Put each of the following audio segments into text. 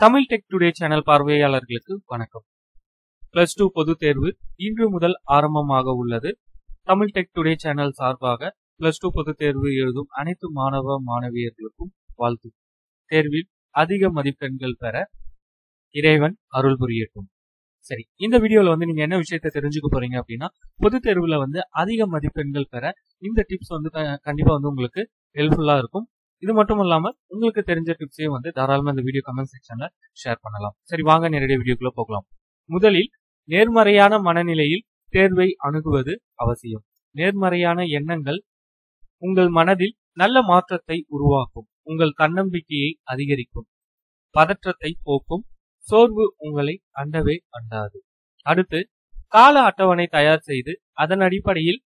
Tamil tech today channel பார்வையாளர்களுக்கு வணக்கம். Plus two பொதுத் தேர்வு இன்று முதல் ஆரம்பமாக உள்ளது. தமிழ் டெக் டுடே சேனல் சார்பாக பிளஸ் டூ பொதுத் தேர்வு எழுதும் அனைத்து மாணவ மாணவியர்களுக்கும் வாழ்த்து. தேர்வில் அதிக மதிப்பெண்கள் பெற இறைவன் அருள் புரியட்டும். சரி இந்த வீடியோல வந்து நீங்க என்ன விஷயத்தை தெரிஞ்சுக்க போறீங்க அப்படின்னா பொதுத் தேர்வுல வந்து அதிக மதிப்பெண்கள் பெற இந்த டிப்ஸ் வந்து க- கண்டிப்பா வந்து உங்களுக்கு ஹெல்ப்ஃபுல்லா இருக்கும். இது மட்டும் இல்லாம உங்களுக்கு தெரிஞ்ச டிப்ஸையும் வந்து தாராளமா இந்த வீடியோ கமெண்ட் செக்ஷன்ல ஷேர் பண்ணலாம். சரி வாங்க நேரடியாக வீடியோக்குள்ள போகலாம். முதலில் நேர்மறையான மனநிலையில் தேர்வை அணுகுவது அவசியம். நேர்மறையான எண்ணங்கள் உங்கள் மனதில் நல்ல மாற்றத்தை உருவாக்கும் உங்கள் தன்னம்பிக்கையை அதிகரிக்கும் பதற்றத்தை போக்கும் சோர்வு உங்களை அண்டவே அண்டாது. அடுத்து கால அட்டவணை தயார் செய்து அதன் அடிப்படையில்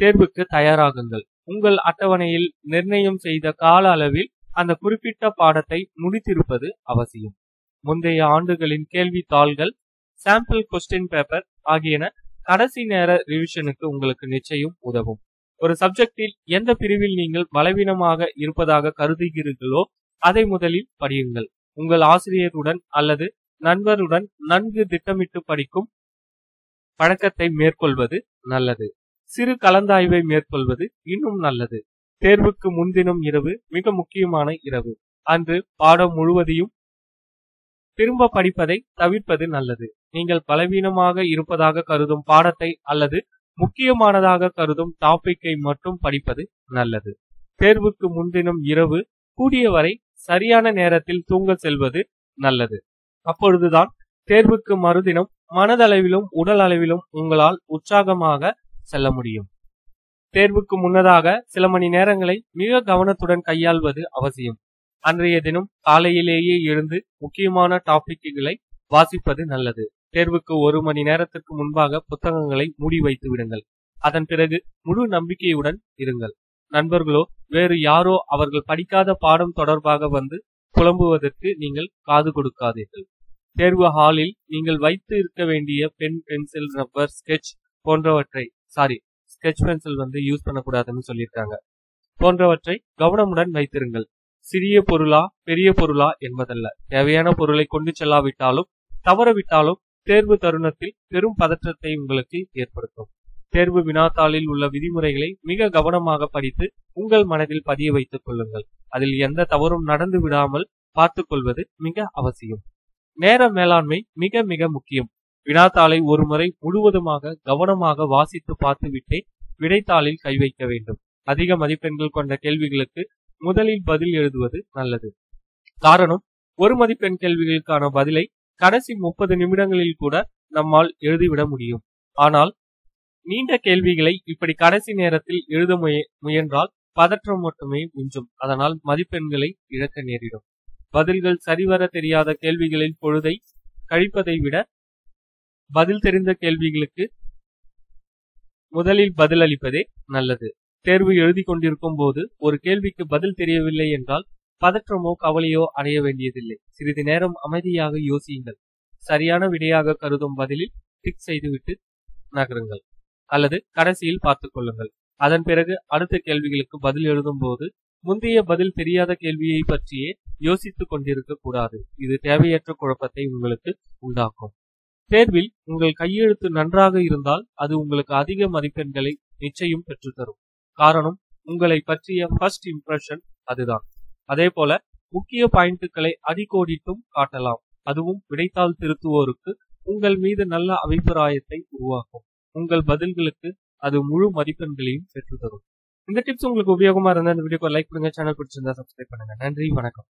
தேர்வுக்கு தயாராகுங்கள். உங்கள் அட்டவணையில் நிர்ணயம் செய்த கால அளவில் அந்த குறிப்பிட்ட பாடத்தை முடித்திருப்பது அவசியம். முந்தைய ஆண்டுகளின் கேள்வித்தாள்கள் சாம்பிள் கொஸ்டின் பேப்பர் ஆகியன கடைசி நேர ரிவிஷனுக்கு உங்களுக்கு நிச்சயம் உதவும். ஒரு சப்ஜெக்டில் எந்த பிரிவில் நீங்கள் பலவீனமாக இருப்பதாக கருதுகிறீர்களோ அதை முதலில் படியுங்கள். உங்கள் ஆசிரியருடன் அல்லது நண்பருடன் நன்கு திட்டமிட்டு படிக்கும் பழக்கத்தை மேற்கொள்வது நல்லது. சிறு கலந்தாய்வை மேற்கொள்வது இன்னும் நல்லது. தேர்வுக்கு முன்தினம் இரவு மிக முக்கியமான இரவு. அன்று பாடம் முழுவதையும் திரும்ப படிப்பதை தவிர்ப்பது நல்லது. நீங்கள் பலவீனமாக இருப்பதாக கருதும் பாடத்தை அல்லது முக்கியமானதாக கருதும் டாபிக்கை மட்டும் படிப்பது நல்லது. தேர்வுக்கு முன்தினம் இரவு கூடியவரை சரியான நேரத்தில் தூங்க செல்வது நல்லது. அப்பொழுதுதான் தேர்வுக்கு மறுதினம் மனதளவிலும் உடல் அளவிலும் உங்களால் உற்சாகமாக செல்ல முடியும். தேர்வுக்கு முன்னதாக சில மணி நேரங்களை மிக கவனத்துடன் கையாள்வது அவசியம். அன்றைய தினம் காலையிலேயே எழுந்து முக்கியமான டாபிக்குகளை வாசிப்பது நல்லது. தேர்வுக்கு ஒரு மணி நேரத்திற்கு முன்பாக புத்தகங்களை மூடி வைத்து விடுங்கள். அதன் பிறகு முழு நம்பிக்கையுடன் இருங்கள். நண்பர்களோ வேறு யாரோ அவர்கள் படிக்காத பாடம் தொடர்பாக வந்து புலம்புவதற்கு நீங்கள் காது கொடுக்காதீர்கள். தேர்வு ஹாலில் நீங்கள் வைத்து இருக்க வேண்டிய பென் பென்சில் ரப்பர் ஸ்கெட்ச் போன்றவற்றை சாரி ஸ்கெட்ச் பென்சில் வந்து யூஸ் பண்ணக்கூடாதுன்னு சொல்லியிருக்காங்க. போன்றவற்றை கவனமுடன் வைத்திருங்கள். சிறிய பொருளா பெரிய பொருளா என்பதல்ல. தேவையான பொருளை கொண்டு செல்லாவிட்டாலும் தவறவிட்டாலும் தேர்வு தருணத்தில் பெரும் பதற்றத்தை உங்களுக்கு ஏற்படுத்தும். தேர்வு வினாத்தாளில் உள்ள விதிமுறைகளை மிக கவனமாக படித்து உங்கள் மனதில் பதிய வைத்துக் கொள்ளுங்கள். அதில் எந்த தவறும் நடந்து விடாமல் பார்த்துக் கொள்வது மிக அவசியம். நேர மேலாண்மை மிக மிக முக்கியம். வினாத்தாளை ஒருமுறை முழுவதுமாக கவனமாக வாசித்து பார்த்துவிட்டே விடைத்தாளில் கை வைக்க வேண்டும். அதிக மதிப்பெண்கள் கொண்ட கேள்விகளுக்கு முதலில் பதில் எழுதுவது நல்லது. காரணம் ஒரு மதிப்பெண் கேள்விகளுக்கான பதிலை கடைசி முப்பது நிமிடங்களில் கூட நம்மால் எழுதிவிட முடியும். ஆனால் நீண்ட கேள்விகளை இப்படி கடைசி நேரத்தில் எழுத முய முயன்றால் பதற்றம் மட்டுமே மிஞ்சும் அதனால் மதிப்பெண்களை இழக்க நேரிடும். பதில்கள் சரிவர தெரியாத கேள்விகளில் பொழுதை கழிப்பதை விட பதில் தெரிந்த கேள்விகளுக்கு முதலில் பதில் அளிப்பதே நல்லது. தேர்வு எழுதி கொண்டிருக்கும் போது ஒரு கேள்விக்கு பதில் தெரியவில்லை என்றால் பதற்றமோ கவலையோ அடைய வேண்டியதில்லை. சிறிது நேரம் அமைதியாக யோசியுங்கள். சரியான விடையாக கருதும் பதிலில் டிக் செய்துவிட்டு நகருங்கள். அல்லது கடைசியில் பார்த்துக் கொள்ளுங்கள். அதன் பிறகு அடுத்த கேள்விகளுக்கு பதில் எழுதும் போது முந்தைய பதில் தெரியாத கேள்வியை பற்றியே யோசித்துக் கொண்டிருக்க கூடாது. இது தேவையற்ற குழப்பத்தை உங்களுக்கு உண்டாக்கும். தேர்வில் உங்கள் கையெழுத்து நன்றாக இருந்தால் அது உங்களுக்கு அதிக மதிப்பெண்களை நிச்சயம் பெற்றுத்தரும். காரணம் உங்களை பற்றிய ஃபர்ஸ்ட் இம்ப்ரெஷன் அதுதான். அதே போல முக்கிய பாயிண்ட்டுகளை அடிக்கோடிட்டும் காட்டலாம். அதுவும் விடைத்தாள் திருத்துவோருக்கு உங்கள் மீது நல்ல அபிப்பிராயத்தை உருவாக்கும். உங்கள் பதில்களுக்கு அது முழு மதிப்பெண்களையும் பெற்றுத்தரும். இந்த டிப்ஸ் உங்களுக்கு உபயோகமா இருந்தா இந்த வீடியோக்கு லைக் பண்ணுங்க சேனல் பிடிச்சிருந்தா சப்ஸ்கிரைப் பண்ணுங்க. நன்றி வணக்கம்.